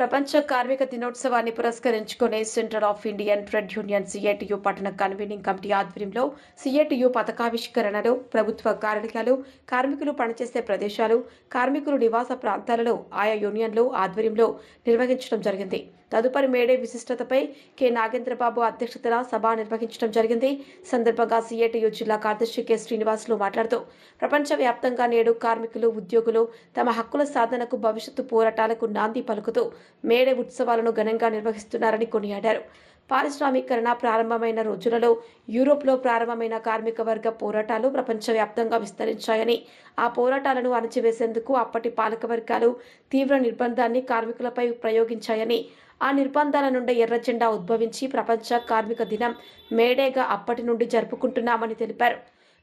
ప్రపంచ కార్మిక దినోత్సవాన్ని పురస్కరించుకుని centre of Indian trade union CITU పట్టణ కన్వీనింగ్ కమిటీ ఆధ్వర్యంలో సిఐటియు పథకావిష్కరణలు ప్రభుత్వ కార్యాలయాలు కార్మికులు పనిచేసే ప్రదేశాలు కార్మికులు నివాస ప్రాంతాలలో ఆయా యూనియన్లు ఆధ్వర్యంలో నిర్వహించడం జరిగింది. తదుపరి మేడే విశిష్టతపై కె. నాగేంద్రబాబు అధ్యక్షతన సభ నిర్వహించడం జరిగింది. సందర్భంగా సిఐటియు జిల్లా కార్యదర్శి కె. శ్రీనివాసులు మాట్లాడుతూ ప్రపంచవ్యాప్తంగా నేడు కార్మికులు ఉద్యోగులు తమ హక్కుల సాధనకు భవిష్యత్తు పోరాటాలకు నాంది పలుకుతూ మేడే ఉత్సవాలను ఘనంగా నిర్వహిస్తున్నారని కొనియాడారు. పారిశ్రామీకరణ ప్రారంభమైన రోజులలో యూరోప్లో ప్రారంభమైన కార్మిక వర్గ పోరాటాలు ప్రపంచవ్యాప్తంగా విస్తరించాయని ఆ పోరాటాలను అణచివేసేందుకు అప్పటి పాలక వర్గాలు తీవ్ర నిర్బంధాన్ని కార్మికులపై ప్రయోగించాయని ఆ నిర్బంధాల నుండి ఎర్రజెండా ఉద్భవించి ప్రపంచ కార్మిక దినం మేడేగా అప్పటి నుండి జరుపుకుంటున్నామని తెలిపారు.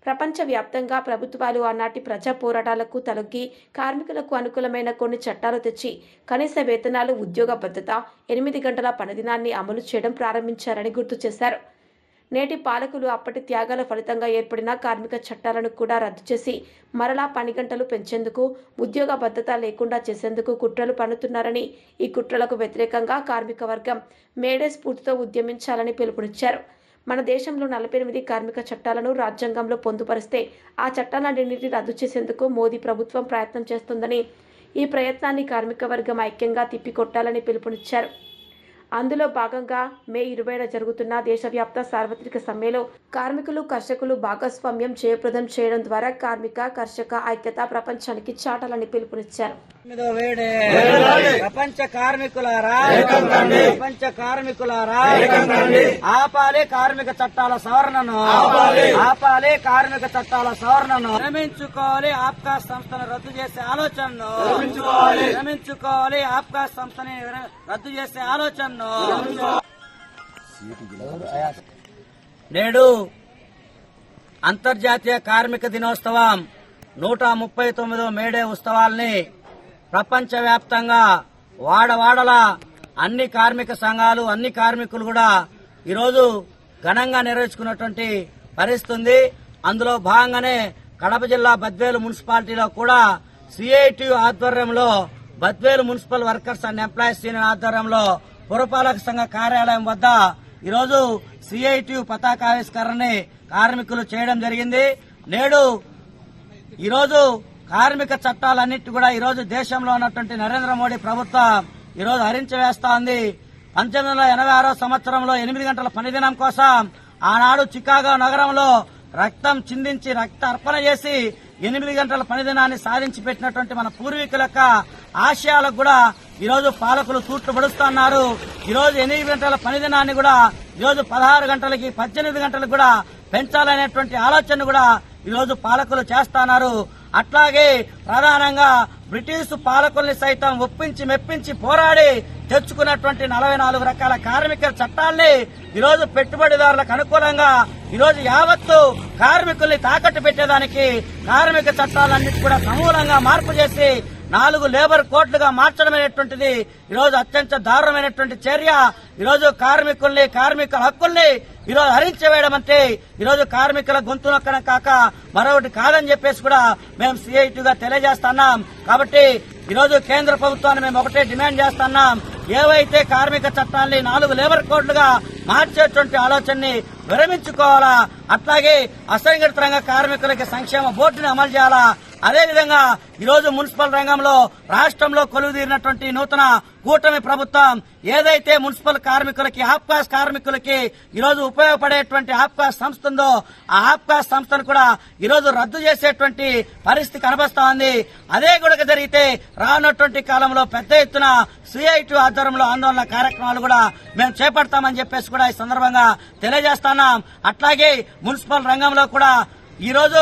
ప్రపంచవ్యాప్తంగా ప్రభుత్వాలు ఆనాటి ప్రజా పోరాటాలకు తలొగ్గి కార్మికులకు అనుకూలమైన కొన్ని చట్టాలు తెచ్చి కనీస వేతనాలు ఉద్యోగ భద్రత ఎనిమిది గంటల పనిదినాన్ని అమలు చేయడం ప్రారంభించారని గుర్తు చేశారు. నేటి పాలకులు అప్పటి త్యాగాల ఫలితంగా ఏర్పడిన కార్మిక చట్టాలను కూడా రద్దు చేసి మరలా పని గంటలు పెంచేందుకు ఉద్యోగ భద్రత లేకుండా చేసేందుకు కుట్రలు పన్నుతున్నారని ఈ కుట్రలకు వ్యతిరేకంగా కార్మిక వర్గం మేడే స్ఫూర్తితో ఉద్యమించాలని పిలుపునిచ్చారు. మన దేశంలో నలభై ఎనిమిది కార్మిక చట్టాలను రాజ్యాంగంలో పొందుపరిస్తే ఆ చట్టాలన్నింటినీ రద్దు చేసేందుకు మోదీ ప్రభుత్వం ప్రయత్నం చేస్తుందని ఈ ప్రయత్నాన్ని కార్మిక వర్గం ఐక్యంగా తిప్పికొట్టాలని పిలుపునిచ్చారు. అందులో భాగంగా మే ఇరవైన జరుగుతున్న దేశవ్యాప్త సార్వత్రిక సమ్మెలో కార్మికులు కర్షకులు భాగస్వామ్యం జయప్రదం చేయడం ద్వారా కార్మిక కర్షక ఐక్యత ప్రపంచానికి చాటాలని పిలుపునిచ్చారు. ప్రపంచ కార్మికులారా? ప్రపంచ కార్మికులారా? ఆపాలి కార్మిక చట్టాల సవరణను. ఆపాలి. కార్మిక చట్టాల సవరణను. విరమించుకోవాలి ఆప్కా సంస్థను రద్దు చేసే ఆలోచనను. విరమించుకోవాలి ఆప్కా సంస్థని రద్దు చేసే ఆలోచనను. నేడు అంతర్జాతీయ కార్మిక దినోత్సవం నూట ముప్పై తొమ్మిదో మేడే ఉత్సవాల్ని ప్రపంచవ్యాప్తంగా వాడవాడల అన్ని కార్మిక సంఘాలు అన్ని కార్మికులు కూడా ఈరోజు ఘనంగా నిర్వహించుకున్నటువంటి పరిస్థితుంది అందులో భాగంగానే కడప జిల్లా బద్వేలు మున్సిపాలిటీలో కూడా సిఐటి ఆధ్వర్యంలో Badvel municipal workers and employees union ఆధ్వర్యంలో పురపాలక సంఘ కార్యాలయం వద్ద ఈరోజు సిఐటియు పతాకావిష్కరణని కార్మికులు చేయడం జరిగింది. నేడు ఈరోజు కార్మిక చట్టాలన్నిటి కూడా ఈరోజు దేశంలో ఉన్నటువంటి నరేంద్ర మోడీ ప్రభుత్వం ఈరోజు హరించవేస్తా ఉంది పంతొమ్మిది వందల ఎనభై ఆరో సంవత్సరంలో ఎనిమిది గంటల పనిదినం కోసం ఆనాడు చికాగో నగరంలో రక్తం చిందించి రక్త అర్పణ చేసి ఎనిమిది గంటల పనిదినాన్ని సాధించి పెట్టినటువంటి మన పూర్వీకుల యొక్క ఆశయాలకు కూడా ఈరోజు పాలకులు తూట్లు పడుస్తున్నారు ఈరోజు ఎనిమిది గంటల పనిదినాన్ని కూడా ఈరోజు పదహారు గంటలకి పద్దెనిమిది గంటలకు కూడా పెంచాలనేటువంటి ఆలోచన కూడా ఈరోజు పాలకులు చేస్తున్నారు అట్లాగే ప్రధానంగా బ్రిటిష్ పాలకుల్ని సైతం ఒప్పించి మెప్పించి పోరాడి తెచ్చుకున్నటువంటి నలభై నాలుగు రకాల కార్మిక చట్టాల్ని ఈరోజు పెట్టుబడిదారులకు అనుకూలంగా ఈరోజు యావత్తు కార్మికుల్ని తాకట్టు పెట్టేదానికి కార్మిక చట్టాలన్నిటి కూడా సమూలంగా మార్పు చేసి నాలుగు లేబర్ కోట్లుగా మార్చడమైనటువంటిది ఈరోజు అత్యంత దారుణమైనటువంటి చర్య. ఈరోజు కార్మికుల్ని కార్మికుల హక్కుల్ని ఈరోజు హరించవేయడం అంటే ఈరోజు కార్మికుల గొంతు నొక్కడం కాక మరొకటి కాదని చెప్పేసి కూడా మేము సిఐటిగా తెలియజేస్తున్నాం. కాబట్టి ఈరోజు కేంద్ర ప్రభుత్వాన్ని మేము ఒకటే డిమాండ్ చేస్తున్నాం. ఏవైతే కార్మిక చట్టాన్ని నాలుగు లేబర్ కోడ్లుగా మార్చేటువంటి ఆలోచనని విరమించుకోవాలా? అట్లాగే అసంఘటిత రంగ కార్మికులకి సంక్షేమ బోర్డుని అమలు చేయాలా? అదేవిధంగా ఈరోజు మున్సిపల్ రంగంలో రాష్ట్రంలో కొలువుదీరినటువంటి నూతన కూటమి ప్రభుత్వం ఏదైతే మున్సిపల్ కార్మికులకి ఆప్కాస్ కార్మికులకి ఈరోజు ఉపయోగపడేటువంటి ఆప్కాస్ సంస్థ ఉందో ఆ ఆప్కాస్ సంస్థను కూడా ఈరోజు రద్దు చేసేటువంటి పరిస్థితి కనబస్తా ఉంది. అదే కూడా జరిగితే రానున్నటువంటి కాలంలో పెద్ద ఎత్తున సిఐటి ఆధ్వర్యంలో ఆందోళన కార్యక్రమాలు కూడా మేము చేపడతామని చెప్పేసి కూడా ఈ సందర్భంగా తెలియజేస్తున్నాం అట్లాగే మున్సిపల్ రంగంలో కూడా ఈ రోజు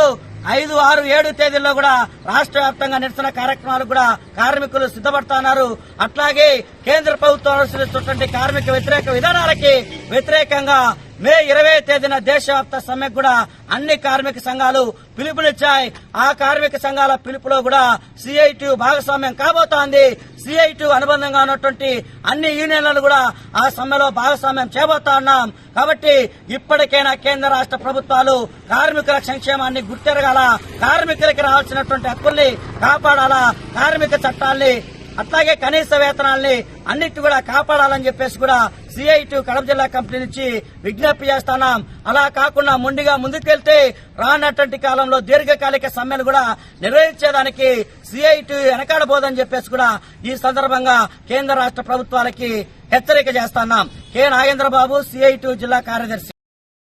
ఐదు ఆరు ఏడు తేదీల్లో కూడా రాష్ట్ర వ్యాప్తంగా నిరసన కార్యక్రమాలు కూడా కార్మికులు సిద్ధపడుతున్నారు. అట్లాగే కేంద్ర ప్రభుత్వం అనుసరిస్తున్నటువంటి కార్మిక వ్యతిరేక విధానాలకి వ్యతిరేకంగా మే ఇరవై తేదీన దేశవ్యాప్త సమ్మెకు కూడా అన్ని కార్మిక సంఘాలు పిలుపునిచ్చాయి. ఆ కార్మిక సంఘాల పిలుపులో కూడా సిఐటి భాగస్వామ్యం కాబోతోంది. సిఐటి అనుబంధంగా ఉన్నటువంటి అన్ని యూనియన్లను కూడా ఆ సమ్మెలో భాగస్వామ్యం చేయబోతా ఉన్నాం. కాబట్టి ఇప్పటికైనా కేంద్ర రాష్ట్ర ప్రభుత్వాలు కార్మికుల సంక్షేమాన్ని గుర్తెరగాల? కార్మికులకి రావాల్సినటువంటి హక్కుల్ని కాపాడాలా? కార్మిక చట్టాల్ని అట్లాగే కనీస వేతనాల్ని అన్నిటి కూడా కాపాడాలని చెప్పేసి కూడా సిఐటి కడప జిల్లా కంపెనీ నుంచి విజ్ఞప్తి చేస్తున్నాం అలా కాకుండా ముందుగా ముందుకెళ్తే రానటువంటి కాలంలో దీర్ఘకాలిక సమ్మెను కూడా నిర్వహించేదానికి సిఐటి వెనకాడబోదని చెప్పేసి కూడా ఈ సందర్భంగా కేంద్ర రాష్ట్ర ప్రభుత్వాలకి హెచ్చరిక చేస్తున్నాం కె. నాగేంద్రబాబు సిఐటి జిల్లా కార్యదర్శి.